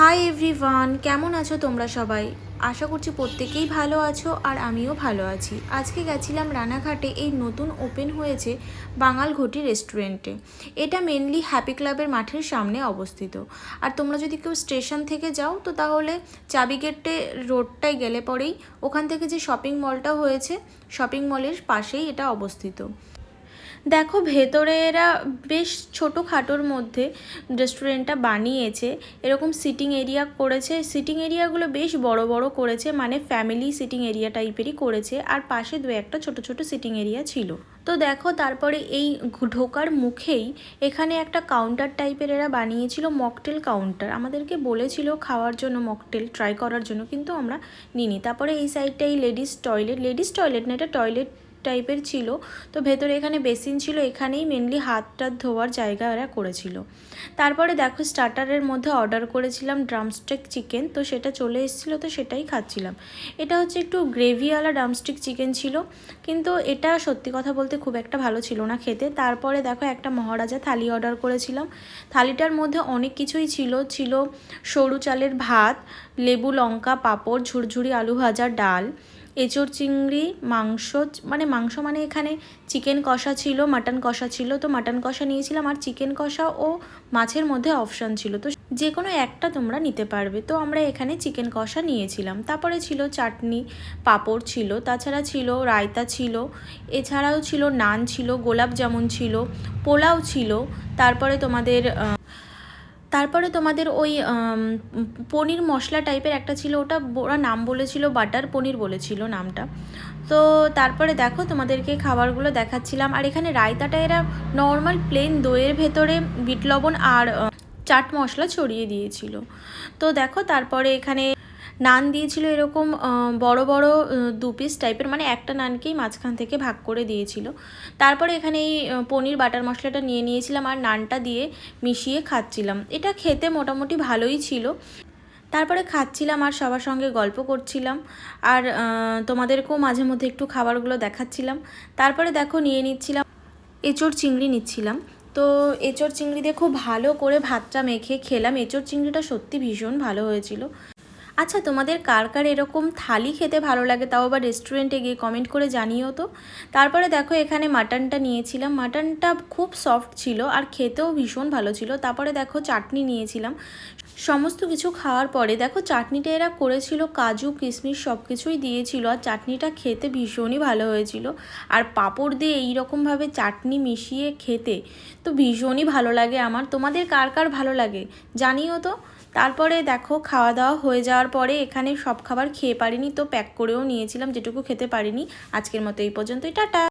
Hi everyone কেমন আছো তোমরা সবাই? আশা করছি প্রত্যেকেই ভালো আছো আর আমিও ভালো আছি। আজকে গেছিলাম রানাঘাটে, এই নতুন ওপেন হয়েছে বাঙাল ঘটি রেস্টুরেন্টে এটা মেনলি হ্যাপি ক্লাবের মাঠের সামনে অবস্থিত। আর তোমরা যদি কেউ স্টেশন থেকে যাও, তো তাহলে চাবিগেটে রোডটায় গেলে পরেই ওখান থেকে যে শপিং মলটা হয়েছে শপিং মলের পাশেই এটা অবস্থিত। দেখো, ভেতরে এরা বেশ ছোটোখাটোর মধ্যে রেস্টুরেন্টটা বানিয়েছে। এরকম সিটিং এরিয়া করেছে। সিটিং এরিয়াগুলো বেশ বড় বড় করেছে মানে ফ্যামিলি সিটিং এরিয়া টাইপেরই করেছে। আর পাশে দু একটা ছোট ছোট সিটিং এরিয়া ছিল। তো দেখো, তারপরে এই ঢোকার মুখেই এখানে একটা কাউন্টার টাইপের এরা বানিয়েছিল মকটেল কাউন্টার আমাদেরকে বলেছিল খাওয়ার জন্য মকটেল ট্রাই করার জন্য, কিন্তু আমরা নিইনি। তারপরে এই সাইডটা এই লেডিস টয়লেট লেডিস টয়লেট না, এটা টয়লেট টাইপের ছিল। তো ভেতরে এখানে বেসিন ছিল, এখানেই মেনলি হাত টাত ধোয়ার জায়গা এরা করেছিল। তারপরে দেখো স্টার্টারের মধ্যে অর্ডার করেছিলাম ড্রামস্টিক চিকেন তো সেটা চলে এসেছিল, তো সেটাই খাচ্ছিলাম। এটা হচ্ছে একটু গ্রেভিওয়ালা ড্রামস্টিক চিকেন ছিল, কিন্তু এটা সত্যি কথা বলতে খুব একটা ভালো ছিল না খেতে। তারপরে দেখো একটা মহারাজা থালি অর্ডার করেছিলাম। থালিটার মধ্যে অনেক কিছুই ছিল ছিল সরু চালের ভাত, লেবু, লঙ্কা, পাঁপড়, ঝুরঝুরি, আলু ভাজা, ডাল। এঁচোড় চিংড়ি, মাংস মানে মাংস মানে এখানে চিকেন কষা ছিল, মাটন কষা ছিল, তো মাটন কষা নিয়েছিলাম আর চিকেন কষা ও মাছের মধ্যে অপশান ছিল। তো যে কোনো একটা তোমরা নিতে পারবে। তো আমরা এখানে চিকেন কষা নিয়েছিলাম। তারপরে ছিল চাটনি, পাঁপড় ছিল, তাছাড়া ছিল রায়তা ছিল, এছাড়াও ছিল নান ছিল, গোলাপ জামুন ছিল, পোলাও ছিল, তারপরে তোমাদের তারপরে তোমাদের ওই পনির মশলা টাইপের একটা ছিল ওটা, ওরা নাম বলেছিল বাটার পনির বলেছিল নামটা। তো তারপরে দেখো তোমাদেরকে খাবারগুলো দেখাচ্ছিলাম। আর এখানে রায়তাটা এরা নর্মাল প্লেন দইয়ের ভেতরে বিট লবণ আর চাট মশলা ছড়িয়ে দিয়েছিল। তো দেখো তারপরে এখানে নান দিয়েছিল এরকম বড় বড় দু পিস টাইপের মানে একটা নানকেই মাঝখান থেকে ভাগ করে দিয়েছিল। তারপরে এখানে এই পনির, বাটার মশলাটা নিয়ে নিয়েছিলাম আর নানটা দিয়ে মিশিয়ে খাচ্ছিলাম। এটা খেতে মোটামুটি ভালোই ছিল। তারপরে খাচ্ছিলাম আর সবার সঙ্গে গল্প করছিলাম। আর তোমাদেরকেও মাঝে মধ্যে একটু খাবারগুলো দেখাচ্ছিলাম। তারপরে দেখো নিয়ে নিচ্ছিলাম এঁচোড় চিংড়ি নিচ্ছিলাম। তো এঁচোড় চিংড়ি দিয়ে খুব ভালো করে ভাতটা মেখে খেলাম। এঁচোড় চিংড়িটা সত্যি ভীষণ ভালো হয়েছিল। আচ্ছা তোমাদের কার কার এরকম থালি খেতে ভালো লাগে তাও আবার রেস্টুরেন্টে গিয়ে কমেন্ট করে জানিও তো। তারপরে দেখো, এখানে মাটনটা নিয়েছিলাম। মাটনটা খুব সফট ছিল আর খেতেও ভীষণ ভালো ছিল। তারপরে দেখো, চাটনি নিয়েছিলাম। সমস্ত কিছু খাওয়ার পরে দেখো, চাটনিটা এরা করেছিল, কাজু, কিশমিশ সব কিছুই দিয়েছিল আর চাটনিটা খেতে ভীষণই ভালো হয়েছিল। আর পাঁপড় দিয়ে এই রকমভাবে চাটনি মিশিয়ে খেতে তো ভীষণই ভালো লাগে আমার। তোমাদের কার কার ভালো লাগে জানিও তো। তারপরে দেখো খাওয়া দাওয়া হয়ে যাওয়ার পরে এখানে সব খাবার খেয়ে পারিনি, তো প্যাক করেও নিয়েছিলাম, যেটুকু খেতে পারিনি। আজকের মতো এই পর্যন্তই, টাটা!